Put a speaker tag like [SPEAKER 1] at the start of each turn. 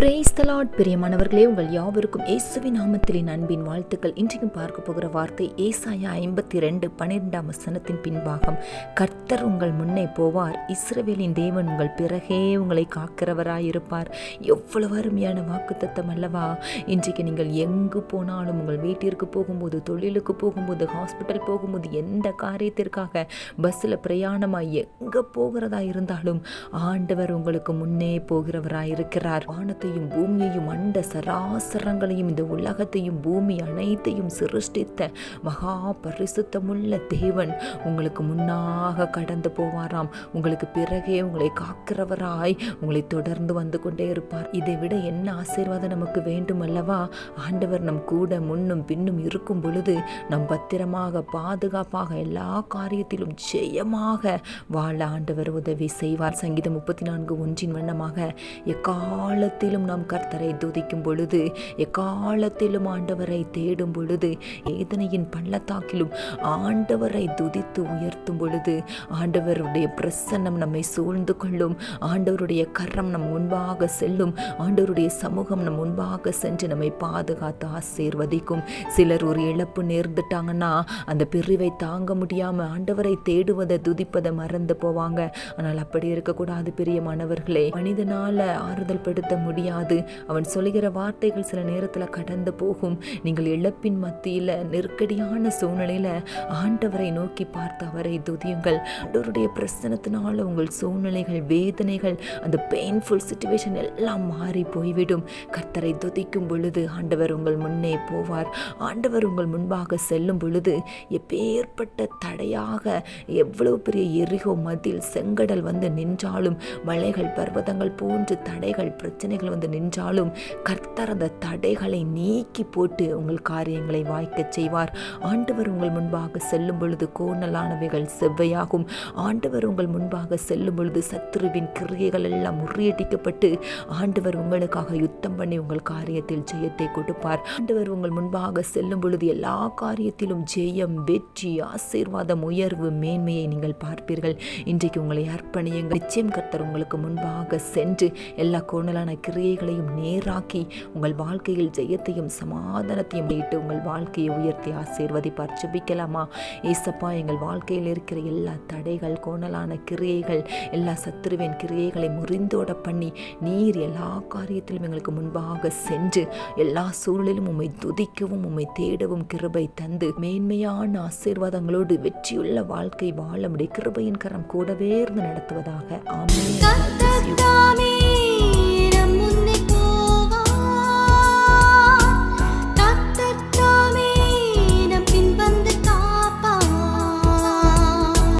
[SPEAKER 1] Brace தலாட் பிரியமானவர்களே. உங்கள் யாவருக்கும் இயேசுவின் நாமத்திலின் அன்பின் வாழ்த்துக்கள். இன்றைக்கும் பார்க்க போகிற வார்த்தை ஏசாயா ஐம்பத்தி ரெண்டு பன்னிரெண்டாம் வசனத்தின் பின்பாகம். கர்த்தர் உங்கள் முன்னே போவார். இஸ்ரவேலின் தேவன் உங்கள் பிறகே உங்களை காக்கிறவராயிருப்பார். எவ்வளவு அருமையான வாக்குத்தத்தம் அல்லவா? இன்றைக்கு நீங்கள் எங்கு போனாலும் உங்கள் வீட்டிற்கு போகும்போது தொழிலுக்கு போகும்போது ஹாஸ்பிட்டல் போகும்போது எந்த காரியத்திற்காக பஸ்ஸில் பிரயாணமாக எங்கே போகிறதா இருந்தாலும் ஆண்டவர் உங்களுக்கு முன்னே போகிறவராயிருக்கிறார். வானத்தையும் பூமியையும் அண்ட சராசரங்களையும் இந்த உலகத்தையும் பூமி அனைத்தையும் சிருஷ்டித்த மகா பரிசுத்தமுள்ள தேவன் உங்களுக்கு முன்னாக கடந்து போவாராம். உங்களுக்கு பிறகே உங்களை காக்கிறவராய் உங்களை தொடர்ந்து வந்து கொண்டே இருப்பார். இதை விட என்ன ஆசீர்வாதம் நமக்கு வேண்டும் அல்லவா? ஆண்டவர் நம் கூட முன்னும் பின்னும் இருக்கும் பொழுது நம் பத்திரமாக பாதுகாப்பாக எல்லா காரியத்திலும் ஜெயமாக வாழ ஆண்டவர் உதவி செய்வார். சங்கீதம் முப்பத்தி நான்கு ஒன்றின் வண்ணமாக எக்காலத்திலும் நாம் கர்த்தரை துதிக்கும் பொழுது எக்காலத்திலும் ஆண்டவரை தேடும் பொழுது ஏதனையின் பள்ளத்தாக்கிலும் ஆண்டவரை துதித்து உயர்த்தும் பொழுது ஆண்டவருடைய பிரசன்னம் நம்மை சூழ்ந்து கொள்ளும் ஆண்டவருடைய கரம் நம் முன்பாக செல்லும் ஆண்டவருடைய சமூகம் நம் முன்பாக சென்று நம்மை பாதுகாத்து ஆசீர்வதிக்கும். சிலர் ஒரு இழப்பு நேர்ந்துட்டாங்கன்னா அந்த பிரிவை தாங்க முடியாம ஆண்டவரை தேடுவதை துதிப்பதை மறந்து போவாங்க. ஆனால் அப்படி இருக்கக்கூடாது பிரியமானவர்களே. மனிதனால ஆறுதல் படுத்த முடியாது அவன் சொல்லுகிற வார்த்தைகள் சில நேரத்தில் கடந்து போகும். நீங்கள் இழப்பின் மத்தியில் நெருக்கடியான சூழ்நிலையில் ஆண்டவரை நோக்கி பார்த்து அவரை துதியுங்கள். ஆண்டவருடைய பிரசனத்தினால் உங்கள் சூழ்நிலைகள் வேதனைகள் அந்த பெயின்ஃபுல் சுச்சுவேஷன் எல்லாம் மாறி போய்விடும். கர்த்தரை துதிக்கும் பொழுது ஆண்டவர் உங்கள் முன்னே போவார். ஆண்டவர் உங்கள் முன்பாக செல்லும் பொழுது எப்பேற்பட்ட தடையாக எவ்வளவு பெரிய எரிகோ மதில் செங்கடல் வந்து நின்றாலும் மலைகள் பர்வதங்கள் போன்று தடைகள் பிரச்சனைகள் வந்து நின்றாலும் கர்த்தர் அந்த தடைகளை நீக்கி போட்டு உங்கள் காரியங்களை வாய்க்கச் செய்வார். ஆண்டவர் உங்கள் முன்பாக செல்லும் பொழுது கோணலானவைகள் செவ்வையாகும். ஆண்டவர் உங்கள் முன்பாக செல்லும் பொழுது சத்ருவின் கிரியைகள் எல்லாம் முறியடிக்கப்பட்டு ஆண்டவர் உங்களுக்காக யுத்தம் பண்ணி உங்கள் காரியத்தில் ஜெயத்தை கொடுப்பார். ஆண்டவர் உங்கள் முன்பாக செல்லும் பொழுது எல்லா காரியத்திலும் ஜெயம் வெற்றி ஆசீர்வாதம் உயர்வு மேன்மையை நீங்கள் பார்ப்பீர்கள். இன்றைக்கு உங்களை அர்ப்பணியுங்கள். நிச்சயம் கர்த்தர் உங்களுக்கு முன்பாக சென்று எல்லா கோணலான கிரியை கிரியைகளையும் நேராக்கி உங்கள் வாழ்க்கையில் ஜெயத்தையும் சமாதானத்தையும் இட்டு உங்கள் வாழ்க்கையை உயர்த்தி ஆசீர்வதிப்பார். ஜெபிக்கலாமா? ஏசப்பா எங்கள் வாழ்க்கையில் இருக்கிற எல்லா தடைகள் கோணலான கிரியைகள் எல்லா சத்துருவின் கிரியைகளை முறிந்தோட பண்ணி நீர் எல்லா காரியத்திலும் எங்களுக்கு முன்பாக சென்று எல்லா சூழலிலும் உம்மை துதிக்கவும் உம்மை தேடவும் கிருபை தந்து மேன்மையான ஆசீர்வாதங்களோடு வெற்றியுள்ள வாழ்க்கை வாழ முடிய கிருபையின் கரம் கூடவே இருந்து நடத்துவதாக.
[SPEAKER 2] ஆமாம்